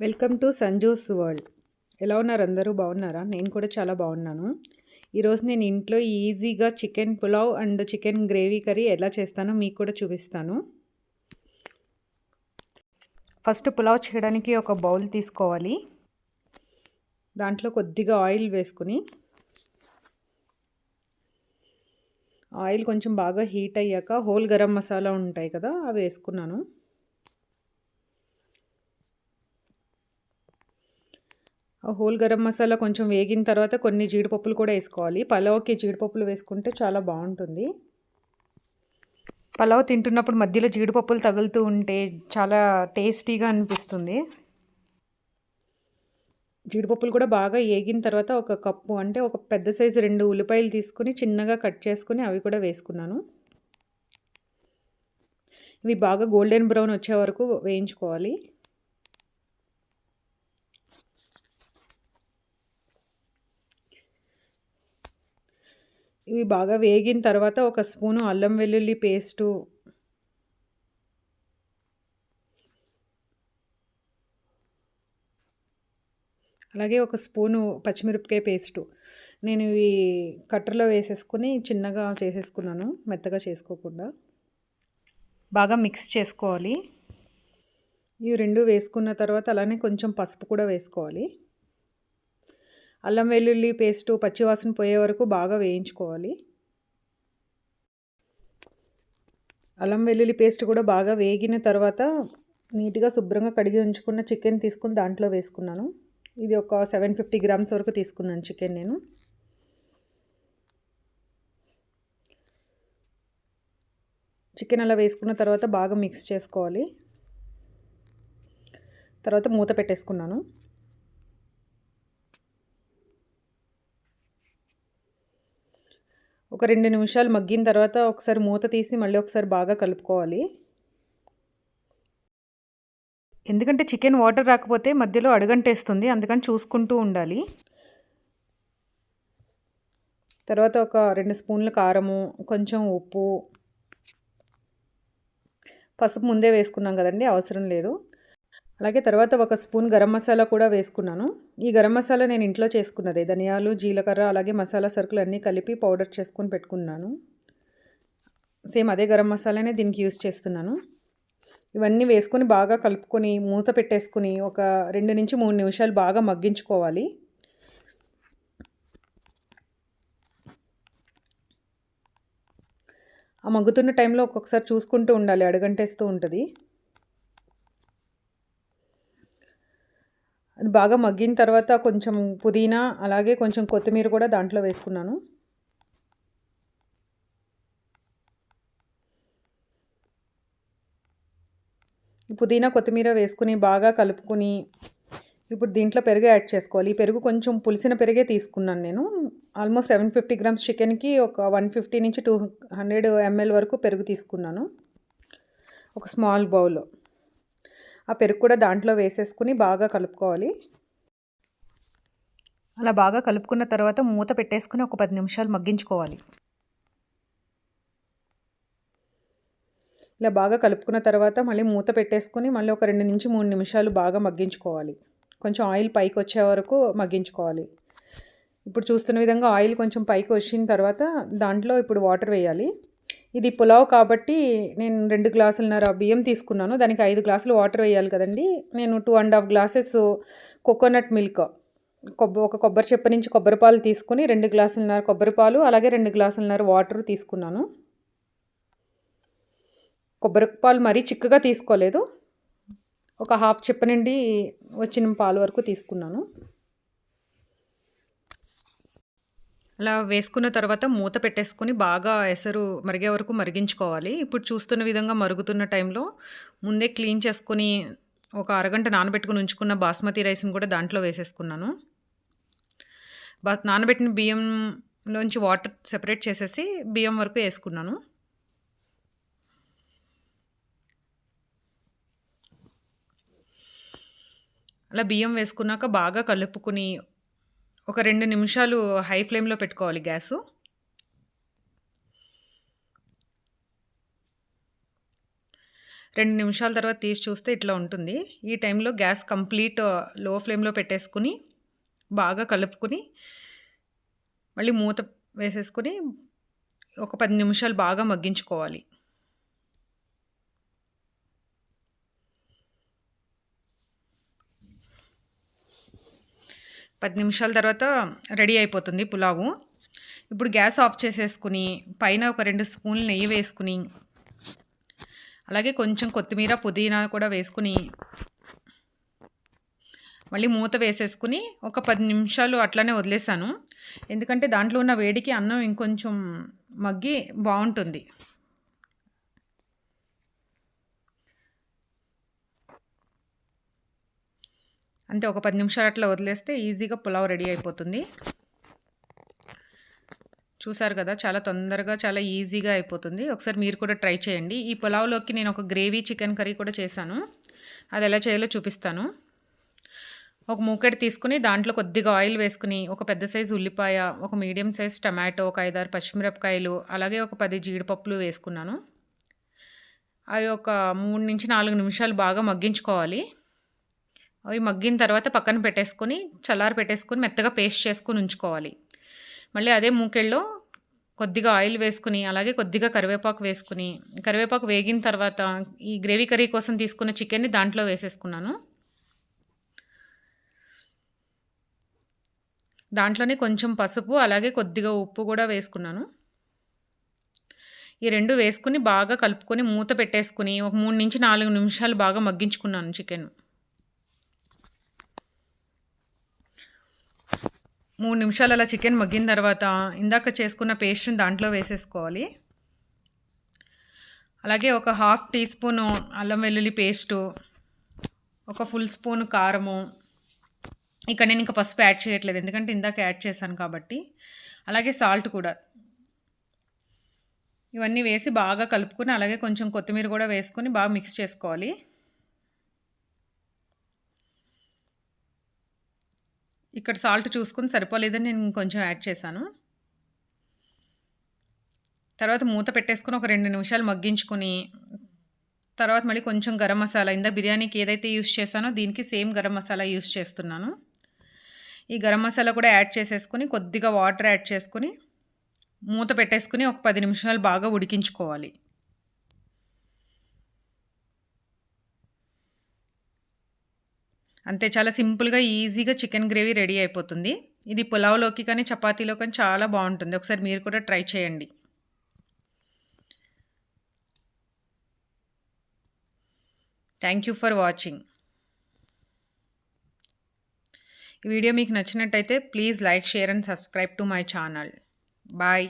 Welcome to Sanju's world. ఎలా ఉన్నారు అందరూ? బాగున్నారా? నేను కూడా చాలా బాగున్నాను. ఈరోజు నేను ఇంట్లో ఈజీగా chicken pulao and chicken gravy curry ఎలా చేస్తానో మీకు కూడా చూపిస్తాను. ఫస్ట్ పులావ్ చేయడానికి ఒక బౌల్ తీసుకోవాలి. దాంట్లో కొద్దిగా ఆయిల్ వేసుకుని ఆయిల్ కొంచెం బాగా హీట్ అయ్యాక హోల్ గరం మసాలా ఉంటాయి కదా అవి వేసుకున్నాను. హోల్ గరం మసాలా కొంచెం వేగిన తర్వాత కొన్ని జీడిపప్పులు కూడా వేసుకోవాలి. పలావ్కి జీడిపప్పులు వేసుకుంటే చాలా బాగుంటుంది. పలావ్ తింటున్నప్పుడు మధ్యలో జీడిపప్పులు తగులుతూ ఉంటే చాలా టేస్టీగా అనిపిస్తుంది. జీడిపప్పులు కూడా బాగా వేగిన తర్వాత ఒక కప్పు అంటే ఒక పెద్ద సైజు రెండు ఉల్లిపాయలు తీసుకుని చిన్నగా కట్ చేసుకుని అవి కూడా వేసుకున్నాను. ఇవి బాగా గోల్డెన్ బ్రౌన్ వచ్చే వరకు వేయించుకోవాలి. ఇవి బాగా వేగిన తర్వాత ఒక స్పూను అల్లం వెల్లుల్లి పేస్టు. అలాగే ఒక స్పూను పచ్చిమిరపకాయ పేస్టు. నేను ఇవి కట్టర్లో వేసేసుకుని చిన్నగా చేసేసుకున్నాను మెత్తగా చేసుకోకుండా. బాగా మిక్స్ చేసుకోవాలి. ఇవి రెండు వేసుకున్న తర్వాత అలానే కొంచెం పసుపు కూడా వేసుకోవాలి. అల్లం వెల్లుల్లి పేస్టు పచ్చివాసన పోయే వరకు బాగా వేయించుకోవాలి. అల్లం వెల్లుల్లి పేస్ట్ కూడా బాగా వేగిన తర్వాత నీట్గా శుభ్రంగా కడిగి ఉంచుకున్న చికెన్ తీసుకుని దాంట్లో వేసుకున్నాను. ఇది ఒక సెవెన్ ఫిఫ్టీ గ్రామ్స్ వరకు తీసుకున్నాను చికెన్ నేను. చికెన్ అలా వేసుకున్న తర్వాత బాగా మిక్స్ చేసుకోవాలి. తర్వాత మూత పెట్టేసుకున్నాను. ఒక రెండు నిమిషాలు మగ్గిన తర్వాత ఒకసారి మూత తీసి మళ్ళీ ఒకసారి బాగా కలుపుకోవాలి. ఎందుకంటే చికెన్ వాటర్ రాకపోతే మధ్యలో అడుగంటేస్తుంది అందుకని చూసుకుంటూ ఉండాలి. తర్వాత ఒక రెండు స్పూన్ల కారము కొంచెం ఉప్పు. పసుపు ముందే వేసుకున్నాం కదండి అవసరం లేదు. అలాగే తర్వాత ఒక స్పూన్ గరం మసాలా కూడా వేసుకున్నాను. ఈ గరం మసాలా నేను ఇంట్లో చేసుకున్నదే. ధనియాలు జీలకర్ర అలాగే మసాలా సరుకులు అన్నీ కలిపి పౌడర్ చేసుకొని పెట్టుకున్నాను. సేమ్ అదే గరం మసాలానే దీనికి యూస్ చేస్తున్నాను. ఇవన్నీ వేసుకొని బాగా కలుపుకొని మూత పెట్టేసుకుని ఒక రెండు నుంచి మూడు నిమిషాలు బాగా మగ్గించుకోవాలి. ఆ మగ్గుతున్న టైంలో ఒక్కొక్కసారి చూసుకుంటూ ఉండాలి. అడగంటేస్తూ ఉంటుంది. బాగా మగ్గిన తర్వాత కొంచెం పుదీనా అలాగే కొంచెం కొత్తిమీర కూడా దాంట్లో వేసుకున్నాను. పుదీనా కొత్తిమీర వేసుకుని బాగా కలుపుకొని ఇప్పుడు దీంట్లో పెరుగు యాడ్ చేసుకోవాలి. ఈ పెరుగు కొంచెం పులిసిన పెరిగే తీసుకున్నాను నేను. ఆల్మోస్ట్ సెవెన్ ఫిఫ్టీ గ్రామ్స్ చికెన్కి ఒక వన్ ఫిఫ్టీ నుంచి టూ హండ్రెడ్ ఎంఎల్ వరకు పెరుగు తీసుకున్నాను. ఒక స్మాల్ బౌల్ ఆ పెరుగు కూడా దాంట్లో వేసేసుకుని బాగా కలుపుకోవాలి. అలా బాగా కలుపుకున్న తర్వాత మూత పెట్టేసుకుని ఒక పది నిమిషాలు మగ్గించుకోవాలి. ఇలా బాగా కలుపుకున్న తర్వాత మళ్ళీ మూత పెట్టేసుకుని మళ్ళీ ఒక రెండు నుంచి మూడు నిమిషాలు బాగా మగ్గించుకోవాలి. కొంచెం ఆయిల్ పైకి వచ్చే వరకు మగ్గించుకోవాలి. ఇప్పుడు చూస్తున్న విధంగా ఆయిల్ కొంచెం పైకి వచ్చిన తర్వాత దాంట్లో ఇప్పుడు వాటర్ వేయాలి. ఇది పులావ్ కాబట్టి నేను రెండు గ్లాసులన్నర బియ్యం తీసుకున్నాను. దానికి ఐదు గ్లాసులు వాటర్ వేయాలి కదండి. నేను two and half glasses coconut milk కొబ్బ ఒక కొబ్బరి చెప్ప నుంచి కొబ్బరి పాలు తీసుకుని రెండు గ్లాసులన్నర కొబ్బరి పాలు అలాగే రెండు గ్లాసులన్నర వాటర్ తీసుకున్నాను. కొబ్బరి పాలు మరీ చిక్కగా తీసుకోలేదు. ఒక హాఫ్ చెప్ప నుండి వచ్చిన పాలు వరకు తీసుకున్నాను. అలా వేసుకున్న తర్వాత మూత పెట్టేసుకొని బాగా ఎసరు మరిగే వరకు మరిగించుకోవాలి. ఇప్పుడు చూస్తున్న విధంగా మరుగుతున్న టైంలో ముందే క్లీన్ చేసుకొని ఒక అరగంట నానబెట్టుకుని ఉంచుకున్న బాస్మతి రైస్ని కూడా దాంట్లో వేసేసుకున్నాను. బా నానబెట్టిన బియ్యంలోంచి వాటర్ సెపరేట్ చేసేసి బియ్యం వరకు వేసుకున్నాను. అలా బియ్యం వేసుకున్నాక బాగా కలుపుకుని ఒక రెండు నిమిషాలు హై ఫ్లేమ్లో పెట్టుకోవాలి గ్యాసు. రెండు నిమిషాల తర్వాత తీసి చూస్తే ఇట్లా ఉంటుంది. ఈ టైంలో గ్యాస్ కంప్లీట్లో ఫ్లేమ్లో పెట్టేసుకుని బాగా కలుపుకుని మళ్ళీ మూత వేసేసుకుని ఒక పది నిమిషాలు బాగా మగ్గించుకోవాలి. పది నిమిషాల తర్వాత రెడీ అయిపోతుంది పులావు. ఇప్పుడు గ్యాస్ ఆఫ్ చేసేసుకుని పైన ఒక రెండు స్పూన్లు నెయ్యి వేసుకుని అలాగే కొంచెం కొత్తిమీర పుదీనా కూడా వేసుకుని మళ్ళీ మూత వేసేసుకుని ఒక పది నిమిషాలు అట్లనే వదిలేసాను. ఎందుకంటే దాంట్లో ఉన్న వేడికి అన్నం ఇంకొంచెం మగ్గి బాగుంటుంది. అంతే ఒక పది నిమిషాలు అట్లా వదిలేస్తే ఈజీగా పులావ్ రెడీ అయిపోతుంది. చూసారు కదా చాలా తొందరగా చాలా ఈజీగా అయిపోతుంది. ఒకసారి మీరు కూడా ట్రై చేయండి. ఈ పులావ్లోకి నేను ఒక గ్రేవీ చికెన్ కర్రీ కూడా చేశాను. అది ఎలా చేయాలో చూపిస్తాను. ఒక మూకెట్ తీసుకుని దాంట్లో కొద్దిగా ఆయిల్ వేసుకుని ఒక పెద్ద సైజు ఉల్లిపాయ ఒక మీడియం సైజ్ టమాటో ఒక ఐదారు పచ్చిమిరపకాయలు అలాగే ఒక పది జీడిపప్పులు వేసుకున్నాను. అవి ఒక మూడు నుంచి నాలుగు నిమిషాలు బాగా మగ్గించుకోవాలి. అవి మగ్గిన తర్వాత పక్కన పెట్టేసుకొని చల్లారి పెట్టేసుకొని మెత్తగా పేస్ట్ చేసుకొని ఉంచుకోవాలి. మళ్ళీ అదే మూకెళ్ళలో కొద్దిగా ఆయిల్ వేసుకుని అలాగే కొద్దిగా కరివేపాకు వేసుకుని కరివేపాకు వేగిన తర్వాత ఈ గ్రేవీ కర్రీ కోసం తీసుకున్న చికెన్ని దాంట్లో వేసేసుకున్నాను. దాంట్లోనే కొంచెం పసుపు అలాగే కొద్దిగా ఉప్పు కూడా వేసుకున్నాను. ఈ రెండు వేసుకుని బాగా కలుపుకొని మూత పెట్టేసుకుని ఒక మూడు నుంచి నాలుగు నిమిషాలు బాగా మగ్గించుకున్నాను చికెన్. మూడు నిమిషాలు అలా చికెన్ మగ్గిన తర్వాత ఇందాక చేసుకున్న పేస్ట్ని దాంట్లో వేసేసుకోవాలి. అలాగే ఒక హాఫ్ టీ స్పూను అల్లం వెల్లుల్లి పేస్టు ఒక ఫుల్ స్పూన్ కారము. ఇక్కడ నేను ఇంకా పసుపు యాడ్ చేయట్లేదు ఎందుకంటే ఇందాక యాడ్ చేశాను కాబట్టి. అలాగే సాల్ట్ కూడా. ఇవన్నీ వేసి బాగా కలుపుకొని అలాగే కొంచెం కొత్తిమీర కూడా వేసుకొని బాగా మిక్స్ చేసుకోవాలి. ఇక్కడ సాల్ట్ చూసుకుని సరిపోలేదని నేను కొంచెం యాడ్ చేశాను. తర్వాత మూత పెట్టేసుకొని ఒక రెండు నిమిషాలు మగ్గించుకొని తర్వాత మళ్ళీ కొంచెం గరం మసాలా ఇందా బిర్యానీకి ఏదైతే యూస్ చేశానో దీనికి సేమ్ గరం మసాలా యూస్ చేస్తున్నాను. ఈ గరం మసాలా కూడా యాడ్ చేసేసుకొని కొద్దిగా వాటర్ యాడ్ చేసుకొని మూత పెట్టేసుకుని ఒక పది నిమిషాలు బాగా ఉడికించుకోవాలి. అంతే చాలా సింపుల్గా ఈజీగా చికెన్ గ్రేవీ రెడీ అయిపోతుంది. ఇది పులావ్లోకి కానీ చపాతీలో కానీ చాలా బాగుంటుంది. ఒకసారి మీరు కూడా ట్రై చేయండి. Thank you for watching. ఈ వీడియో మీకు నచ్చినట్టయితే please like share and subscribe to my channel. Bye.